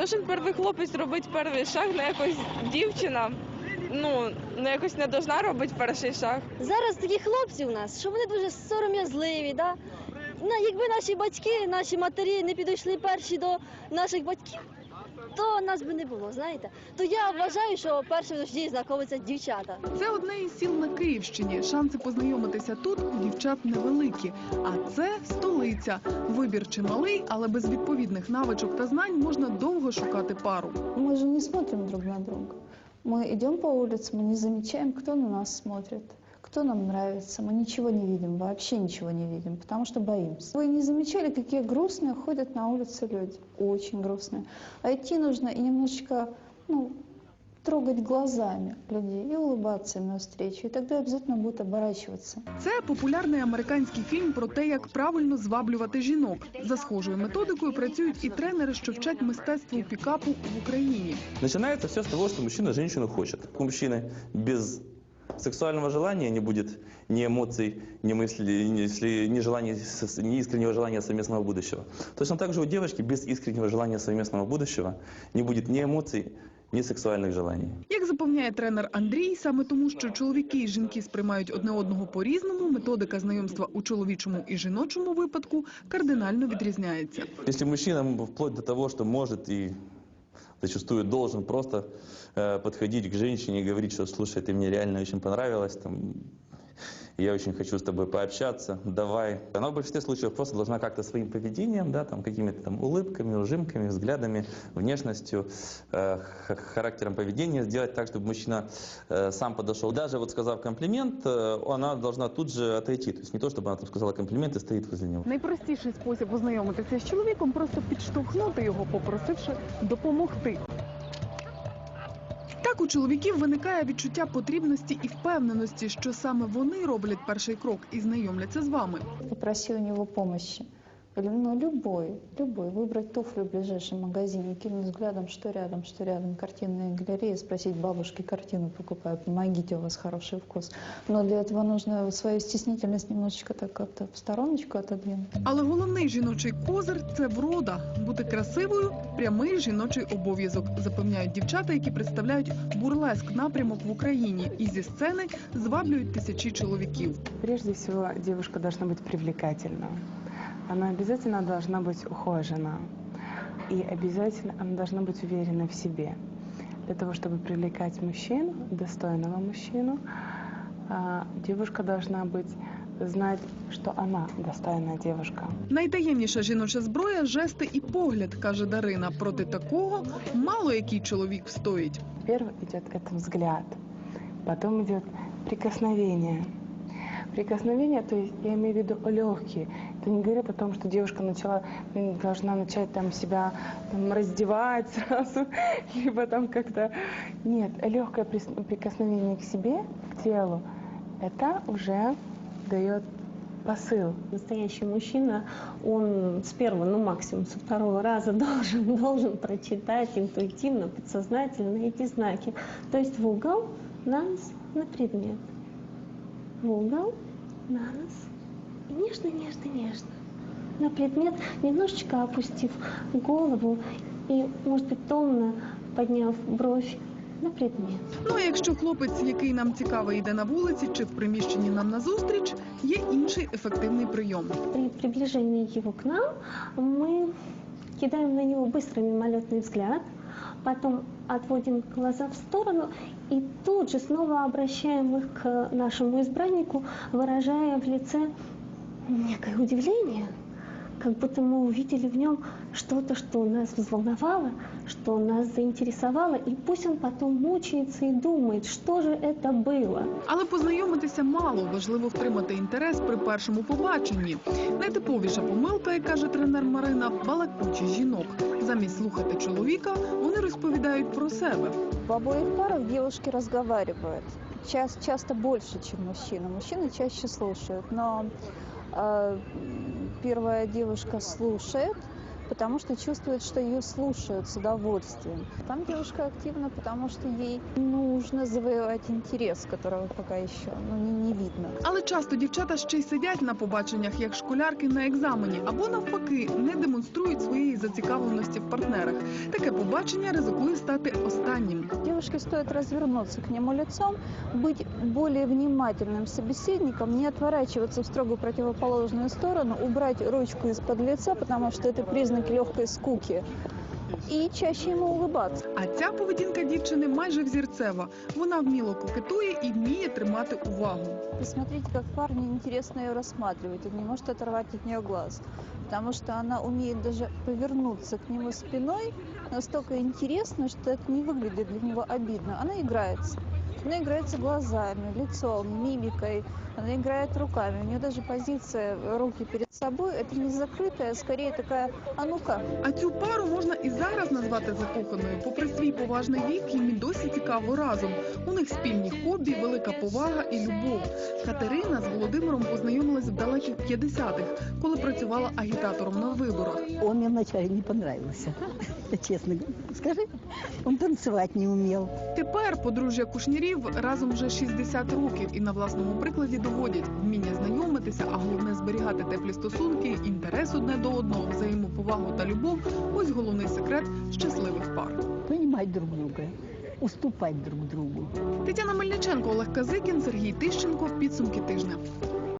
должен перший хлопець робити перший шаг, на якось дівчина. Ну, ну якось не должна робити перший шаг. Зараз такі хлопці у нас, що вони дуже сором'язливі. Да? Якби наші батьки, наші матері не підійшли перші до наших батьків, то нас би не було, знаєте. То я вважаю, що першим завжди знайомиться дівчата. Це одне із сіл на Київщині. Шанси познайомитися тут у дівчат невеликі. А це столиця. Вибір чималий, але без відповідних навичок та знань можна довго шукати пару. Мы же не смотрим друг на друга. Мы идем по улице, мы не замечаем, кто на нас смотрит, кто нам нравится. Мы ничего не видим, вообще ничего не видим, потому что боимся. Вы не замечали, какие грустные ходят на улице люди? Очень грустные. А идти нужно и немножечко, ну, трогать глазами людей и улыбаться им навстречу. И тогда обязательно будут оборачиваться. Це популярний американський фільм про те, як правильно зваблювати жінок. За схожою методикою працюють і тренери, що вчать мистецтву пікапу в Україні. Начинается все с того, что мужчина женщину хочет. У мужчины без сексуального желания не будет ни эмоций, ни мыслей, ни, если- ни, желания, с- ни искреннего желания совместного будущего. Точно так же у девочки без искреннего желания совместного будущего не будет ни эмоций, ни сексуальных желаний. Як запевняє тренер Андрій, саме тому, що чоловіки і жінки сприймають одне одного по-різному, методика знайомства у чоловічому і жіночому випадку кардинально відрізняється. Если мужчина м, вплоть до того, что может и зачастую должен просто э, подходить к женщине и говорить, что слушай, ты мне реально очень понравилась, там, я очень хочу с тобой пообщаться, давай. Она в большинстве случаев просто должна как-то своим поведением, да, там, какими-то там улыбками, ужимками, взглядами, внешностью, э, х- характером поведения сделать так, чтобы мужчина э, сам подошел. Даже вот сказав комплимент, э, она должна тут же отойти. То есть не то, чтобы она там сказала комплимент и стоит возле него. Найпростіший спосіб познайомитися з чоловіком просто підштовхнути його, попросивши допомогти. У чоловіків виникає відчуття потрібності і впевненості, що саме вони роблять перший крок і знайомляться з вами. Попроси у нього помощи. Или, ну, любой, любой. Выбрать туфлю в ближайшем магазине, кинуть взглядом, что рядом, что рядом. Картинная галерея, спросить бабушки, картину покупаю, помогите, у вас хороший вкус. Но для этого нужно свою стеснительность немножечко так как-то в стороночку отодвинуть. Але головний жіночий козир це врода. Бути красивою прямий жіночий обов'язок, запевняють дівчата, які представляють бурлеск напрямок в Україні і зі сцени зваблюють тисячі чоловіків. Прежде всего, девушка должна быть привлекательна. Она обязательно должна быть ухожена. И обязательно она должна быть уверена в себе. Для того, чтобы привлекать мужчину, достойного мужчину, а, девушка должна быть знать, что она достойная девушка. Найтаємніша жіноча зброя жести і погляд, каже Дарина. Проти такого мало який чоловік встоїть. Первый идет это взгляд, потом идет прикосновение. Прикосновение, то есть я имею в виду легкие. Это не говорит о том, что девушка начала, должна начать там себя там, раздевать сразу, либо там как-то... Нет, легкое прикосновение к себе, к телу, это уже дает посыл. Настоящий мужчина, он с первого, ну максимум со второго раза должен, должен прочитать интуитивно, подсознательно эти знаки. То есть в угол, на нос, на предмет. В угол, на нос. И нежно, нежно, нежно. На предмет, немножечко опустив голову и, может быть, томно подняв бровь на предмет. Ну а якщо хлопець, який нам цікавий, йде на вулиці чи в приміщенні нам назустріч, є інший ефективний прийом. При приближении его к нам мы кидаем на него быстрый мимолетный взгляд, потом отводим глаза в сторону и тут же снова обращаем их к нашему избраннику, выражая в лице некое удивление, как будто мы увидели в нем что-то, что нас взволновало, что нас заинтересовало, и пусть он потом мучается и думает, что же это было. Але познайомитися мало, важливо втримати інтерес при першому побаченні. Найтиповіша помилка, як каже тренер Марина, балакучі жінок. Замість слухати чоловіка, вони розповідають про себе. В обоих парах девушки разговаривают. Час, часто больше, чем мужчины. Мужчины чаще слушают. Но э, первая девушка слушает, потому что чувствует, что ее слушают с удовольствием. Там девушка активна, потому что ей нужно завоевать интерес, которого пока еще ну, не, не видно. Але часто дівчата ще й сидять на побаченнях як школярки на екзамені, або навпаки не демонструють своєї зацікавленості в партнерах. Таке побачення ризикує стати останнім. Девушке стоит развернуться к нему лицом, быть более внимательным собеседником, не отворачиваться в строго противоположную сторону, убрать ручку из-под лица, потому что это признак легкой скуки, и чаще ему улыбаться. А ця поведінка дівчини майже взірцева. Вона вміло кокетує і вміє тримати увагу. Посмотрите, как парню интересно ее рассматривать, он не может оторвать от нее глаз, потому что она умеет даже повернуться к нему спиной настолько интересно, что это не выглядит для него обидно. Она играется. Она играется глазами, лицом, мимикой, она играет руками. У нее даже позиция руки перед собой, это не закрытая, а скорее такая, а ну-ка, А цю пару можна і зараз назвати закоханою. Попри свій поважний вік, їм і досі цікаво разом. У них спільні хобі, велика повага і любов. Катерина з Володимиром познайомилась в далеких 50-х, коли працювала агітатором на виборах. Он мне вначале не понравился, честно. Скажи, он танцевать не умел. Тепер подружжя кушнірів разом вже 60 років і на власному прикладі доводять вміння знайомитися, а головне зберігати теплі стосунки, інтерес одне до одного, взаємоповагу та любов. Ось головний секрет щасливих пар. Понимать друг друга, уступать друг другу. Тетяна Мельниченко, Олег Казикін, Сергій Тищенко. Підсумки тижня.